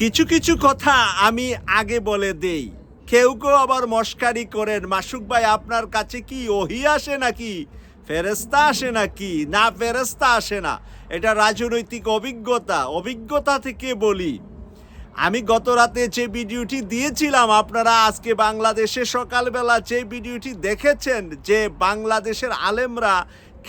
কিছু কিছু কথা আমি আগে বলে দেই। কেউ কেউ আবার মস্কারি করেন, মাসুক ভাই, আপনার কাছে কি ওহি আসে নাকি? ফেরেস্তা আসে নাকি? না ফেরেস্তা আসে না। এটা রাজনৈতিক অভিজ্ঞতা। অভিজ্ঞতা থেকে বলি, আমি গত রাতে যে ভিডিওটি দিয়েছিলাম, আপনারা আজকে বাংলাদেশে সকালবেলা যে ভিডিওটি দেখেছেন, যে বাংলাদেশের আলেমরা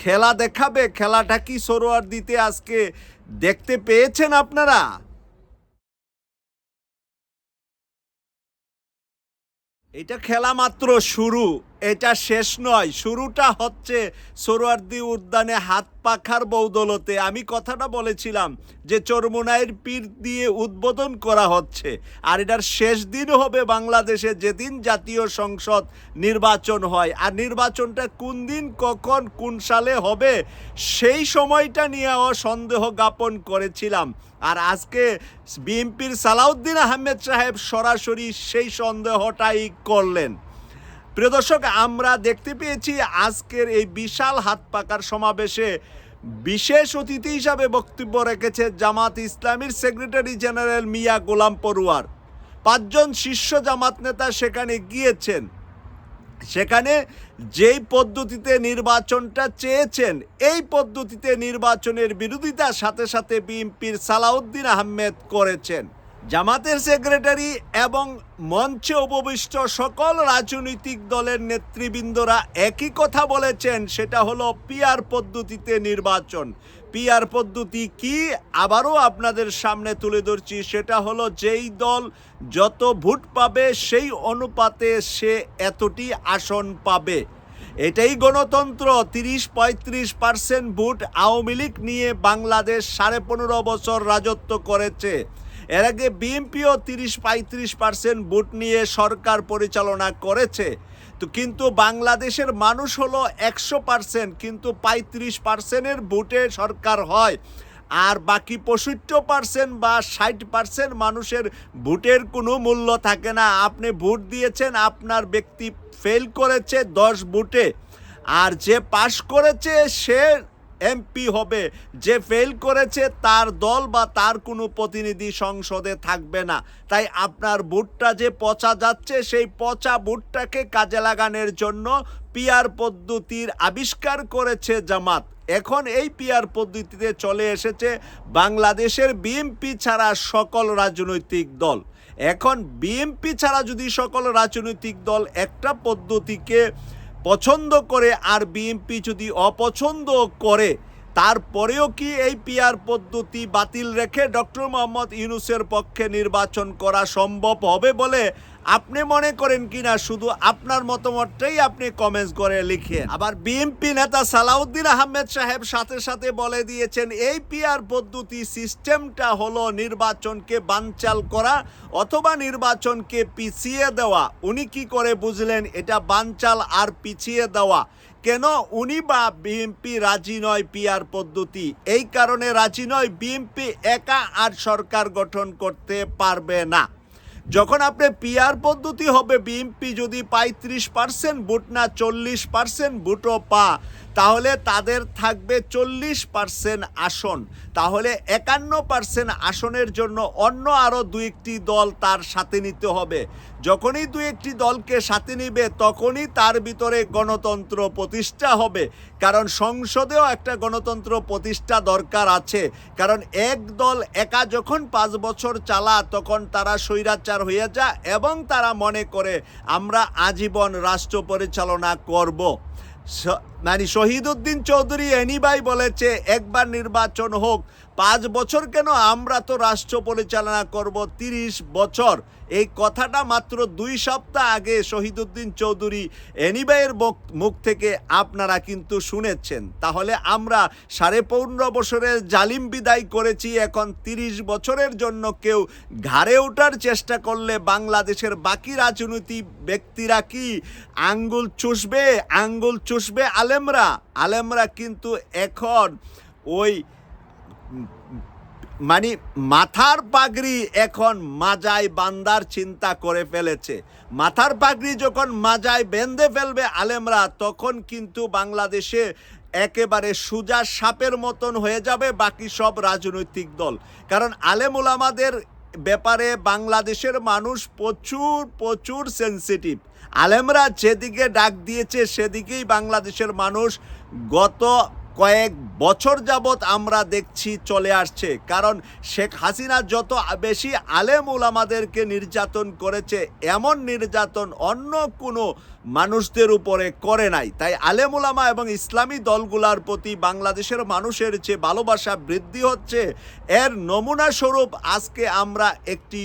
খেলা দেখাবে, খেলাটা কি সরোয়ার দিতে আজকে দেখতে পেয়েছেন আপনারা? এটা খেলা মাত্র শুরু, এটা শেষ নয়, শুরুটা হচ্ছে সোরওয়ার্দি উদ্যানে হাত পাখার বৌদলতে। আমি কথাটা বলেছিলাম যে চরমোনাইয়ের পীর দিয়ে উদ্বোধন করা হচ্ছে, আর এটার শেষ দিন হবে বাংলাদেশে যেদিন জাতীয় সংসদ নির্বাচন হয়। আর নির্বাচনটা কোন দিন, কখন, কোন সালে হবে, সেই সময়টা নিয়ে সন্দেহ জ্ঞাপন করেছিলাম। আর আজকে বিএনপির সালাউদ্দিন আহমেদ সাহেব সরাসরি সেই সন্দেহটাই করলেন। প্রিয় দর্শক, আমরা দেখতে পেয়েছি আজকের এই বিশাল হাত পাকার সমাবেশে বিশেষ অতিথি হিসাবে বক্তব্য রেখেছে জামাত ইসলামীর সেক্রেটারি জেনারেল মিয়া গোলাম পড়ুয়ার। পাঁচজন শীর্ষ জামাত নেতা সেখানে গিয়েছেন। সেখানে যেই পদ্ধতিতে নির্বাচনটা চেয়েছেন, এই পদ্ধতিতে নির্বাচনের বিরোধিতার সাথে সাথে বিএনপির সালাউদ্দিন আহমেদ করেছেন। জামাতের সেক্রেটারি এবং মঞ্চে উপবিষ্ট সকল রাজনৈতিক দলের নেতৃবৃন্দরা একই কথা বলেছেন, সেটা হলো পিয়ার পদ্ধতিতে নির্বাচন। পিয়ার পদ্ধতি কি? আবারও আপনাদের সামনে তুলে ধরছি, সেটা হলো যেই দল যত ভোট পাবে, সেই অনুপাতে সে এতটি আসন পাবে। এটাই গণতন্ত্র, তিরিশ পঁয়ত্রিশ পার্সেন্ট ভোট আওয়ামী লীগ নিয়ে বাংলাদেশ সাড়ে পনেরো বছর রাজত্ব করেছে। এর আগে বিএনপিও তিরিশ পঁয়ত্রিশ পার্সেন্ট ভোট নিয়ে সরকার পরিচালনা করেছে। তো কিন্তু বাংলাদেশের মানুষ হলো একশো পার্সেন্ট, কিন্তু পঁয়ত্রিশ পার্সেন্টের ভোটে সরকার হয়। আর বাকি পঁয়ষট্টি পার্সেন্ট বা ষাট পার্সেন্ট মানুষের ভোটের কোনো মূল্য থাকে না। আপনি ভোট দিয়েছেন, আপনার ব্যক্তি ফেল করেছে দশ ভোটে। আর যে পাশ করেছে, সে এমপি হবে। যে ফেল করেছে, তার দল বা তার কোনো প্রতিনিধি সংসদে থাকবে না। তাই আপনার ভোটটা যে পচা যাচ্ছে, সেই পচা ভোটটাকে কাজে লাগানোর জন্য পিয়ার পদ্ধতির আবিষ্কার করেছে জামাত। এখন এই পিয়ার পদ্ধতিতে চলে এসেছে বাংলাদেশের বিএমপি ছাড়া সকল রাজনৈতিক দল। এখন বিএনপি ছাড়া যদি সকল রাজনৈতিক দল একটা পদ্ধতিকে পছন্দ করে আর বিএনপি যদি অপছন্দ করে, তারপরেও কি এই পিয়ার পদ্ধতি বাতিল রেখে ডক্টর মোহাম্মদ ইউনুসের পক্ষে নির্বাচন করা সম্ভব হবে বলে আপনি মনে করেন কিনা, শুধু আপনার মতামতটাই আপনি কমেন্টস করে লিখেন। আবার বিএনপি নেতা সালাউদ্দিন আহমেদ সাহেব সাথে সাথে বলে দিয়েছেন, এই পিয়ার পদ্ধতি সিস্টেমটা হলো নির্বাচনকে বানচাল করা অথবা নির্বাচনকে পিছিয়ে দেওয়া। উনি কি করে বুঝলেন, এটা বানচাল আর পিছিয়ে দেওয়া। কেন? উনি বা বিএনপি রাজি নয় পিয়ার পদ্ধতি। এই কারণে রাজি নয়, বিএনপি একা আর সরকার গঠন করতে পারবে না। যখন আপনি পিয়ার পদ্ধতি হবে বিএমপি যদি পঁয়ত্রিশ পার্সেন্ট ভোট না চল্লিশ পার্সেন্ট ভোটও পা। তাহলে তাদের থাকবে চল্লিশ পার্সেন্ট আসন। তাহলে একান্ন পার্সেন্ট আসনের জন্য অন্য আরও দু একটি দল তার সাথে নিতে হবে। যখনই দু একটি দলকে সাথে নিবে, তখনই তার ভিতরে গণতন্ত্র প্রতিষ্ঠা হবে। কারণ সংসদেও একটা গণতন্ত্র প্রতিষ্ঠা দরকার আছে। কারণ এক দল একা যখন পাঁচ বছর চালা তখন তারা স্বৈরাচার হয়ে যায় এবং তারা মনে করে, আমরা আজীবন রাষ্ট্র পরিচালনা করব। মানে শহীদুদ্দিন চৌধুরী এনিবাই বলেছে, একবার নির্বাচন হোক, পাঁচ বছর কেন আমরা তো রাষ্ট্র পরিচালনা করব, তিরিশ বছর। এই কথাটা মাত্র দুই সপ্তাহ আগে শহীদুদ্দিন চৌধুরী এনিবাইয়ের মুখ থেকে আপনারা কিন্তু শুনেছেন। তাহলে আমরা সাড়ে পনেরো বছরের জালিম বিদায় করেছি, এখন তিরিশ বছরের জন্য কেউ ঘাড়ে ওঠার চেষ্টা করলে বাংলাদেশের বাকি রাজনৈতিক ব্যক্তিরা কি আঙ্গুল চুষবে? আঙ্গুল চুষবে আলেমরা? আলেমরা কিন্তু এখন ওই মানে মাথার পাগড়ি এখন মাজায় বান্দার চিন্তা করে ফেলেছে। মাথার পাগড়ি যখন মাজায় বেঁধে ফেলবে আলেমরা, তখন কিন্তু বাংলাদেশে একেবারে সুজা সাপের মতন হয়ে যাবে বাকি সব রাজনৈতিক দল। কারণ আলেম ওলামাদের ব্যাপারে বাংলাদেশের মানুষ প্রচুর প্রচুর সেন্সিটিভ আলেমরা যেদিকে ডাক দিয়েছে, সেদিকেই বাংলাদেশের মানুষ গত কয়েক বছর যাবৎ আমরা দেখছি চলে আসছে। কারণ শেখ হাসিনা যত বেশি আলেম উলামাদেরকে নির্যাতন করেছে, এমন নির্যাতন অন্য কোনো মানুষদের উপরে করে নাই। তাই আলেম উলামা এবং ইসলামী দলগুলার প্রতি বাংলাদেশের মানুষের যে ভালোবাসা বৃদ্ধি হচ্ছে, এর নমুনা স্বরূপ আজকে আমরা একটি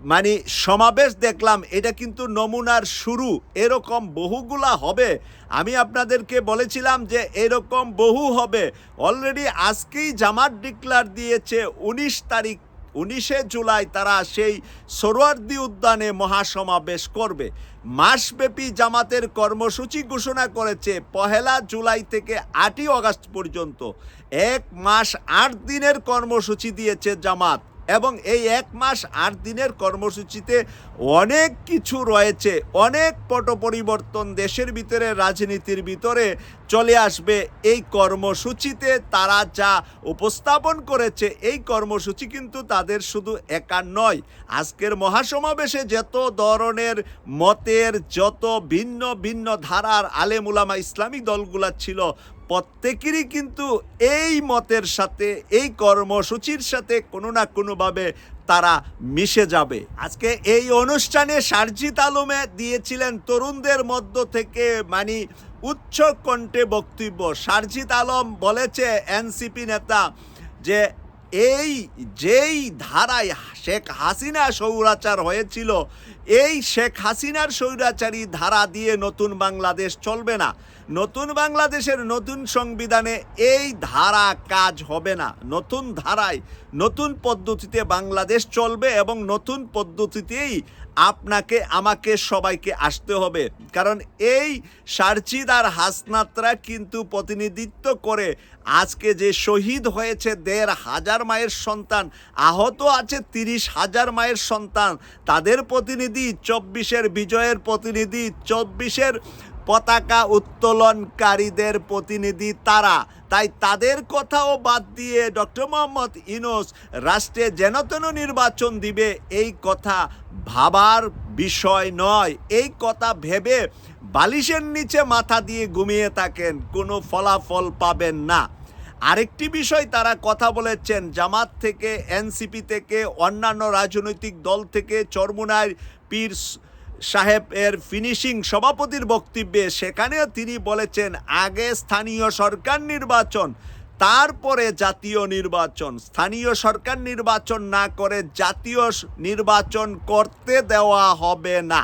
মানে সমাবেশ দেখলাম, এটা কিন্তু নমুনার শুরু। এরকম বহুগুলা হবে। আমি আপনাদেরকে বলেছিলাম যে এরকম বহু হবে। অলরেডি আজকেই জামাত ডিক্লার দিয়েছে উনিশ তারিখ, উনিশে জুলাই তারা সেই সরোয়ার্দি উদ্যানে মহাসমাবেশ করবে। মাসব্যাপী জামাতের কর্মসূচি ঘোষণা করেছে পহেলা জুলাই থেকে আটই আগস্ট পর্যন্ত। এক মাস আট দিনের কর্মসূচি দিয়েছে জামাত। এবং এই এক মাস আট দিনের কর্মসূচিতে অনেক কিছু রয়েছে। অনেক পট পরিবর্তন দেশের ভিতরে, রাজনীতির ভিতরে চলে আসবে। এই কর্মসূচিতে তারা যা উপস্থাপন করেছে, এই কর্মসূচি কিন্তু তাদের শুধু একা নয়। আজকের মহাসমাবেশে যত ধরনের মতের যত ভিন্ন ভিন্ন ধারার আলেমুলামা ইসলামী দলগুলা ছিল প্রত্যেকেরই কিন্তু এই মতের সাথে, এই কর্মসূচির সাথে কোনো না কোনোভাবে তারা মিশে যাবে। আজকে এই অনুষ্ঠানে সারজিত আলমে দিয়েছিলেন তরুণদের মধ্য থেকে মানে উচ্চ কণ্ঠে বক্তব্য। সারজিত আলম বলেছে এনসিপি নেতা যে এই যেই ধারায় শেখ হাসিনা সৌরাচার হয়েছিল এই শেখ হাসিনার স্বৈরাচারী ধারা দিয়ে নতুন বাংলাদেশ চলবে না। নতুন বাংলাদেশের নতুন সংবিধানে এই ধারা কাজ হবে না। নতুন ধারায় নতুন পদ্ধতিতে বাংলাদেশ চলবে এবং নতুন পদ্ধতিতেই আপনাকে, আমাকে, সবাইকে আসতে হবে। কারণ এই সার্জিদ আর হাসনাতরা কিন্তু প্রতিনিধিত্ব করে আজকে যে শহীদ হয়েছে দেড় হাজার মায়ের সন্তান, আহত আছে তিরিশ হাজার মায়ের সন্তান, তাদের প্রতিনিধি চব্বিশের বিজয়ের প্রতিনিধি, চব্বিশের পতাকা উত্তোলনকারীদের প্রতিনিধি তারা। তাই তাদের কথাও বাদ দিয়ে ডক্টর মোহাম্মদ ইনোস রাষ্ট্রে যেন তেন নির্বাচন দিবে, এই কথা ভাবার বিষয় নয়। এই কথা ভেবে বালিশের নিচে মাথা দিয়ে ঘুমিয়ে থাকেন, কোনো ফলাফল পাবেন না। আরেকটি বিষয় তারা কথা বলেছেন, জামাত থেকে, এনসিপি থেকে, অন্যান্য রাজনৈতিক দল থেকে চরমুনার পীর সাহেব এর ফিনিশিং সভাপতির বক্তব্যে সেখানেও তিনি বলেছেন, আগে স্থানীয় সরকার নির্বাচন, তারপরে জাতীয় নির্বাচন। স্থানীয় সরকার নির্বাচন না করে জাতীয় নির্বাচন করতে দেওয়া হবে না।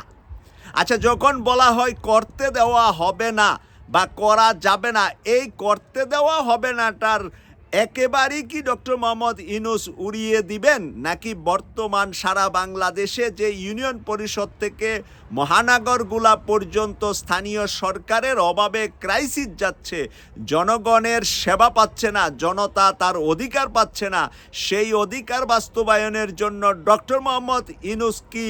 আচ্ছা যখন বলা হয় করতে দেওয়া হবে না বা করা যাবে না, এই করতে দেওয়া হবে নাটার একেবারেই কি ডক্টর মোহাম্মদ ইনুস উড়িয়ে দিবেন? নাকি বর্তমান সারা বাংলাদেশে যে ইউনিয়ন পরিষদ থেকে মহানগরগুলা পর্যন্ত স্থানীয় সরকারের অভাবে ক্রাইসিস যাচ্ছে, জনগণের সেবা পাচ্ছে না, জনতা তার অধিকার পাচ্ছে না, সেই অধিকার বাস্তবায়নের জন্য ডক্টর মোহাম্মদ ইনুস কি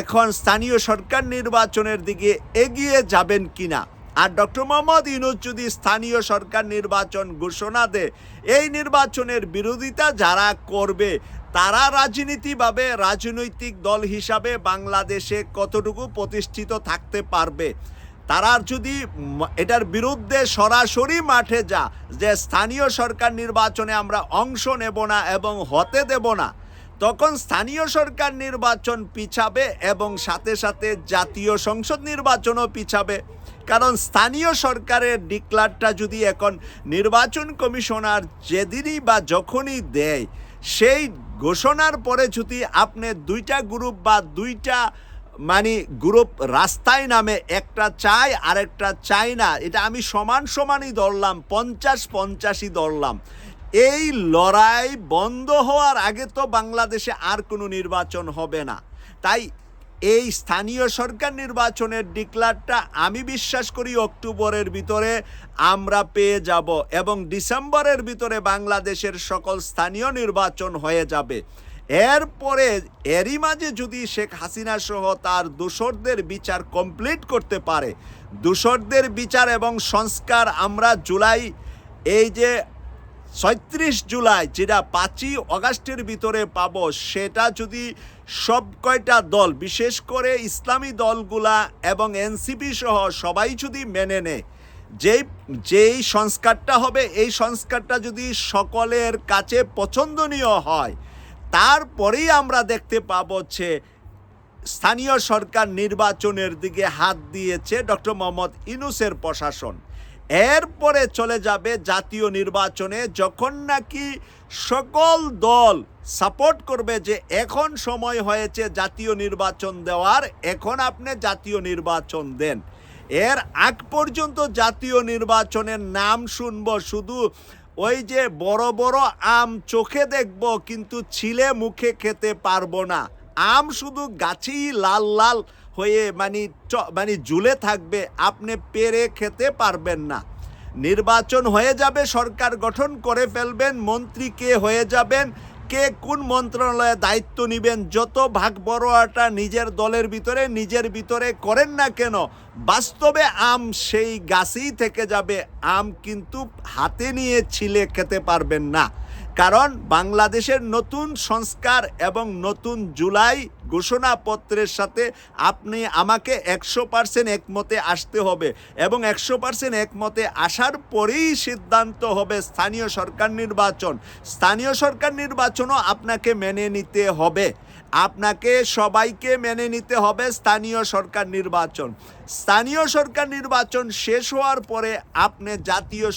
এখন স্থানীয় সরকার নির্বাচনের দিকে এগিয়ে যাবেন কিনা? আর ডক্টর মোহাম্মদ ইউনুস যদি স্থানীয় সরকার নির্বাচন ঘোষণা দেয়, এই নির্বাচনের বিরোধিতা যারা করবে, তারা রাজনীতিভাবে রাজনৈতিক দল হিসাবে বাংলাদেশে কতটুকু প্রতিষ্ঠিত থাকতে পারবে? তারা যদি এটার বিরুদ্ধে সরাসরি মাঠে যা, যে স্থানীয় সরকার নির্বাচনে আমরা অংশ নেব না এবং হতে দেব না, তখন স্থানীয় সরকার নির্বাচন পিছাবে এবং সাথে সাথে জাতীয় সংসদ নির্বাচনও পিছাবে। কারণ স্থানীয় সরকারের ডিক্লারটা যদি এখন নির্বাচন কমিশনার যেদিনই বা যখনই দেয়, সেই ঘোষণার পরে যদি আপনি দুইটা গ্রুপ বা দুইটা মানে গ্রুপ রাস্তায় নামে, একটা চাই আর একটা চাই না, এটা আমি সমান সমানই ধরলাম, পঞ্চাশ পঞ্চাশই ধরলাম। এই লড়াই বন্ধ হওয়ার আগে তো বাংলাদেশে আর কোনো নির্বাচন হবে না। তাই এই স্থানীয় সরকার নির্বাচনের ডিক্লারটা আমি বিশ্বাস করি অক্টোবরের ভিতরে আমরা পেয়ে যাব এবং ডিসেম্বরের ভিতরে বাংলাদেশের সকল স্থানীয় নির্বাচন হয়ে যাবে। এরপরে এরই মাঝে যদি শেখ হাসিনা সহ তার দোসরদের বিচার কমপ্লিট করতে পারে, দোসরদের বিচার এবং সংস্কার আমরা জুলাই, এই যে ছয়ত্রিশ জুলাই যেটা পাঁচই অগাস্টের ভিতরে পাবো, সেটা যদি সব কয়টা দল, বিশেষ করে ইসলামী দলগুলা এবং এনসিপি সহ সবাই যদি মেনে নেয়, যেই যেই সংস্কারটা হবে, এই সংস্কারটা যদি সকলের কাছে পছন্দনীয় হয়, তারপরেই আমরা দেখতে পাবো হচ্ছে স্থানীয় সরকার নির্বাচনের দিকে হাত দিয়েছে ডক্টর মোহাম্মদ ইনুসের প্রশাসন। এরপরে চলে যাবে জাতীয় নির্বাচনে, যখন নাকি সকল দল সাপোর্ট করবে যে এখন সময় হয়েছে জাতীয় নির্বাচন দেওয়ার, এখন আপনি জাতীয় নির্বাচন দেন। এর আগ পর্যন্ত জাতীয় নির্বাচনের নাম শুনব, শুধু ওই যে বড় বড় আম চোখে দেখব, কিন্তু ছিলে মুখে খেতে পারব না। আম শুধু গাছেই লাল লাল হয়ে মানে মানে ঝুলে থাকবে, আপনি পেরে খেতে পারবেন না। নির্বাচন হয়ে যাবে, সরকার গঠন করে ফেলবেন, মন্ত্রী কে হয়ে যাবেন কে কোন মন্ত্রণালয়ে দায়িত্ব নিবেন, যত ভাগ বড়োয়াটা নিজের দলের ভিতরে, নিজের ভিতরে করেন না কেন, বাস্তবে আম সেই গাছেই থেকে যাবে। আম কিন্তু হাতে নিয়ে ছিলে খেতে পারবেন না। কারণ বাংলাদেশের নতুন সংস্কার এবং নতুন জুলাই ঘোষণাপত্রের সাথে আপনি আমাকে একশো পার্সেন্ট একমতে আসতে হবে এবং একশো পার্সেন্ট একমতে আসার পরেই সিদ্ধান্ত হবে স্থানীয় সরকার নির্বাচন। স্থানীয় সরকার নির্বাচনও আপনাকে মেনে নিতে হবে। আপনাকে সবাইকে মেনে নিতে হবে স্থানীয় সরকার নির্বাচন। স্থানীয় সরকার নির্বাচন শেষ হওয়ার পরে আপনি জাতীয়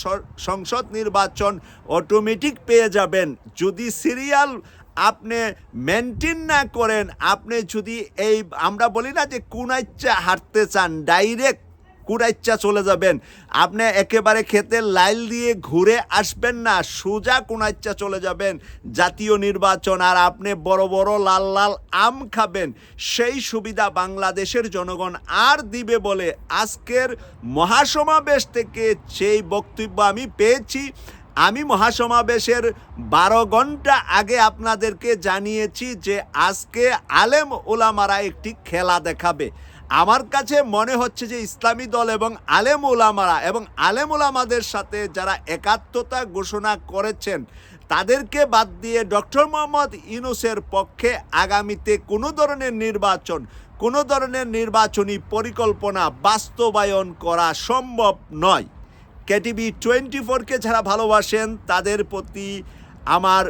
সংসদ নির্বাচন অটোমেটিক পেয়ে যাবেন। যদি সিরিয়াল আপনি মেনটেন না করেন, আপনি যদি এই আমরা বলি না যে কোন ইচ্ছা হাঁটতে চান ডাইরেক্ট কুড়াইচ্ছা চলে যাবেন। আপনি একেবারে খেতে লাইল দিয়ে ঘুরে আসবেন না, সোজা কোনাইচ্ছা চলে যাবেন। জাতীয় নির্বাচন আর আপনি বড় বড় লাল লাল আম খাবেন। সেই সুবিধা বাংলাদেশের জনগণ আর দিবে বলে আজকের মহাসমাবেশ থেকে সেই বক্তব্য আমি পেয়েছি। আমি মহাসমাবেশের বারো ঘণ্টা আগে আপনাদেরকে জানিয়েছি যে আজকে আলেম ওলামারা একটি খেলা দেখাবে। আমার কাছে মনে হচ্ছে যে ইসলামী দল এবং আলেম ওলামারা এবং আলেম ওলামাদের সাথে যারা একাত্মতা ঘোষণা করেছেন, তাদেরকে বাদ দিয়ে ডক্টর মোহাম্মদ ইউনুসের পক্ষে আগামীতে কোনো ধরনের নির্বাচন, কোনো ধরনের নির্বাচনী পরিকল্পনা বাস্তবায়ন করা সম্ভব নয়। কেটিভি টোয়েন্টি ফোরকে যারা ভালোবাসেন, তাদের প্রতি আমার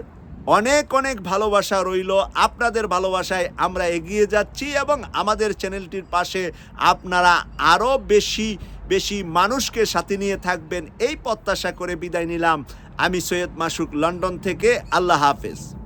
অনেক অনেক ভালোবাসা রইল। আপনাদের ভালোবাসায় আমরা এগিয়ে যাচ্ছি এবং আমাদের চ্যানেলটির পাশে আপনারা আরও বেশি বেশি মানুষকে সাথে নিয়ে থাকবেন। এই প্রত্যাশা করে বিদায় নিলাম। আমি সৈয়দ মাসুক, লন্ডন থেকে। আল্লাহ হাফেজ।